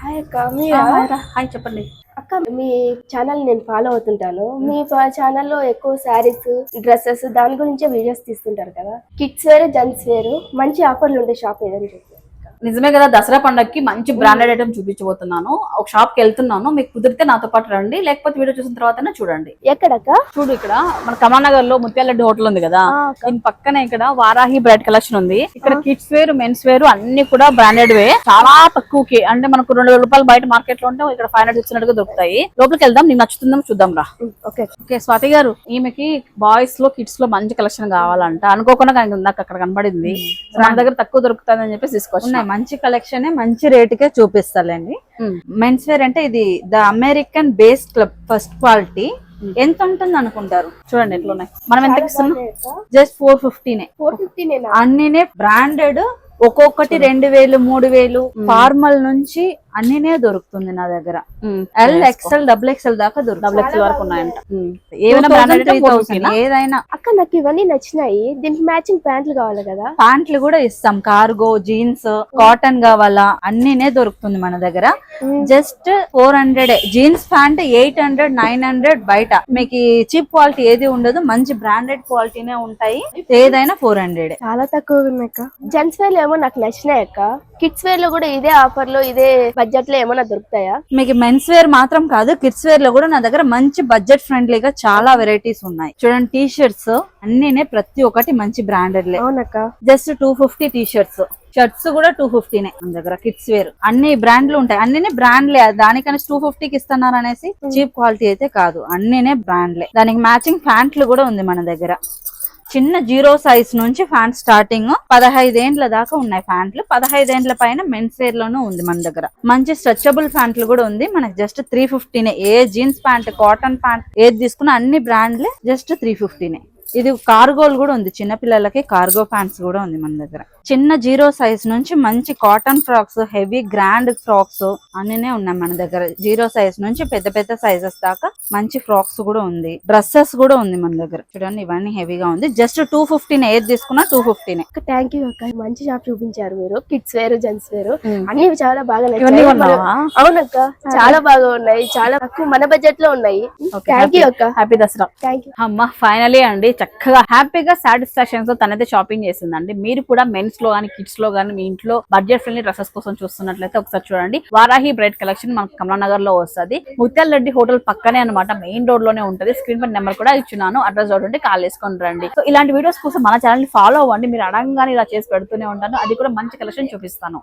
Hi అక్క. మీరా? Hi చెప్పండి. అక్క మీ ఛానల్ నేను ఫాలో అవుతుంటాను. మీ ఛానల్లో ఎక్కువ శారీస్ డ్రెస్సెస్ దాని గురించే వీడియోస్ తీస్తుంటారు కదా. కిడ్స్ వేర్ జెంట్స్ వేర్ మంచి ఆఫర్లు ఉండే షాప్ ఏదని చెప్పి. నిజమే కదా దసరా పండగకి మంచి బ్రాండెడ్ ఐటమ్ చూపించబోతున్నాను. ఒక షాప్కి వెళ్తున్నాను. మీకు కుదిరితే నాతో పాటు రండి. లేకపోతే వీడియో చూసిన తర్వాతనే చూడండి. ఎక్కడక్క? చూడు ఇక్కడ మన కమానగర్లో ముత్యాలరెడ్డి హోటల్ ఉంది కదా. దీని పక్కనే ఇక్కడ వారాహి బ్రైట్ కలెక్షన్ ఉంది. ఇక్కడ కిడ్స్ వేర్ మెన్స్ వేర్ అన్ని కూడా బ్రాండెడ్ వే. చాలా తక్కువకి అంటే మనకు రెండు వేల రూపాయలు బయట మార్కెట్లో ఉంటే ఇక్కడ ఫైవ్ హండ్రెడ్ హండ్రెడ్ దొరుకుతాయి. లోపలికి వెళ్దాం నీకు నచ్చుతుందో చూద్దాం రా. ఓకే. ఓకే స్వాతి గారు ఈమెకి బాయ్స్లో కిడ్స్లో మంచి కలెక్షన్ కావాలంట. అనుకోకుండా నాకు అక్కడ కనబడింది. మన దగ్గర తక్కువ దొరుకుతుంది అని చెప్పేసి తీసుకొచ్చిన. మంచి కలెక్షన్ మంచి రేటుకే చూపిస్తాలండి. మెన్స్ వేర్ అంటే ఇది the American base club first quality ఎంత ఉంటుంది అనుకుంటారు? చూడండి ఎట్లా ఉన్నాయి. మనం ఎంత జస్ట్ ఫోర్ ఫిఫ్టీనే ఫోర్ ఫిఫ్టీ నేనా అన్నినే బ్రాండెడ్ ఒక్కొక్కటి రెండు వేలు మూడు వేలు ఫార్మల్ నుంచి అన్నినే దొరుకుతుంది నా దగ్గర. ఎల్ ఎక్స్ఎల్ డబుల్ ఎక్స్ఎల్ దాకా డబుల్ దొరుకుతుంది ఎక్స్ వరకు ఉన్నాయంట ఏమైనా 2000, బ్రాండెడ్ 3000, ఏదైనా. అక్క నాకు ఇవన్నీ నచ్చినాయి. దీనికి మ్యాచింగ్ ప్యాంట్లు కావాలి కదా? ప్యాంట్లు కూడా ఇస్తాం. కార్గో జీన్స్ కాటన్ కావాలా? అన్నినే దొరుకుతుంది మన దగ్గర. Just four hundred jeans pant eight hundred nine hundred బయట. మీకు చీప్ క్వాలిటీ ఏది ఉండదు మంచి బ్రాండెడ్ క్వాలిటీనే ఉంటాయి. ఏదైనా ఫోర్ హండ్రెడ్ చాలా తక్కువ ఉన్నాయి జెంట్స్ వేర్ ఏమో నాకు నచ్చినాయి అక్క. కిడ్స్ వేర్లో కూడా ఇదే ఆఫర్లో ఇదే బడ్జెట్లో ఏమైనా దొరుకుతాయా? మీకు మెన్స్ వేర్ మాత్రం కాదు కిడ్స్ వేర్లో కూడా నా దగ్గర మంచి బడ్జెట్ ఫ్రెండ్లీగా చాలా వెరైటీస్ ఉన్నాయి. చూడండి టీ షర్ట్స్ అన్నినే ప్రతి ఒక్కటి మంచి బ్రాండెడ్ లే. అవునక్క. Just two fifty T shirts shirts కూడా టూ ఫిఫ్టీనే మన దగ్గర కిడ్స్ వేర్ అన్ని బ్రాండ్లు ఉంటాయి. అన్ని బ్రాండ్లే దానికని టూ ఫిఫ్టీకి ఇస్తున్నారు అనేసి చీప్ క్వాలిటీ అయితే కాదు. అన్నినే బ్రాండ్లే దానికి మ్యాచింగ్ ప్యాంట్లు కూడా ఉంది మన దగ్గర. చిన్న జీరో సైజ్ నుంచి ఫ్యాంట్ స్టార్టింగ్ పదహైదేండ్ల దాకా ఉన్నాయి ఫ్యాంట్లు. పదహైదేండ్ల పైన మెన్స్ వేర్ లోనూ ఉంది మన దగ్గర. మంచి స్ట్రెచబుల్ ఫ్యాంట్లు కూడా ఉంది. మనకి జస్ట్ త్రీ ఫిఫ్టీనే. ఏ జీన్స్ ప్యాంట్ కాటన్ ప్యాంట్ ఏది తీసుకున్న అన్ని బ్రాండ్లే జస్ట్ త్రీ ఫిఫ్టీనే. ఇది కార్గోలు కూడా ఉంది. చిన్న పిల్లలకి కార్గో ప్యాంట్స్ కూడా ఉంది మన దగ్గర. చిన్న జీరో సైజ్ నుంచి మంచి cotton frocks heavy grand frocks అన్నినే ఉన్నాయి మన దగ్గర. జీరో సైజ్ నుంచి పెద్ద పెద్ద సైజెస్ దాకా మంచి ఫ్రాక్స్ కూడా ఉంది. డ్రెస్సెస్ కూడా ఉంది మన దగ్గర. చూడండి ఇవన్నీ హెవీగా ఉంది. జస్ట్ టూ ఫిఫ్టీన్ ఏది తీసుకున్నా టూ ఫిఫ్టీనే. థ్యాంక్ యూ అక్క. మంచి షాప్ చూపించారు మీరు. కిడ్స్ వేర్ జెంట్స్ వేర్ అన్ని చాలా బాగా? అవునక్క. చాలా బాగా ఉన్నాయి. చాలా తక్కువ మన బడ్జెట్లో ఉన్నాయి. థ్యాంక్ యూ అక్క. హ్యాపీ దసరా. థ్యాంక్ యూ అమ్మ ఫైనలీ అండి. చక్కగా హ్యాపీగా సాటిస్ఫాక్షన్తో తనైతే షాపింగ్ చేసిందండి. మీరు కూడా మెన్స్ లో కానీ కిడ్స్లో కానీ మీ ఇంట్లో బడ్జెట్ ఫ్రెండ్లీ డ్రెస్సెస్ కోసం చూస్తున్నట్లయితే ఒకసారి చూడండి. వారాహి బ్రైడ్ కలెక్షన్ మనకు కమలానగర్లో వస్తుంది. ముత్యాల రెడ్డి హోటల్ పక్కనే అనమాట మెయిన్ రోడ్లోనే ఉంటుంది. స్క్రీన్ పై నెంబర్ కూడా ఇచ్చున్నాను. అడ్రస్ చూడండి కాల్ వేసుకొని రండి. సో ఇలాంటి వీడియోస్ కోసం మన ఛానల్ ఫాలో అవ్వండి. మీరు అడగంగానే ఇలా చేసి పెడుతూనే ఉంటాను. అది కూడా మంచి కలెక్షన్ చూపిస్తాను.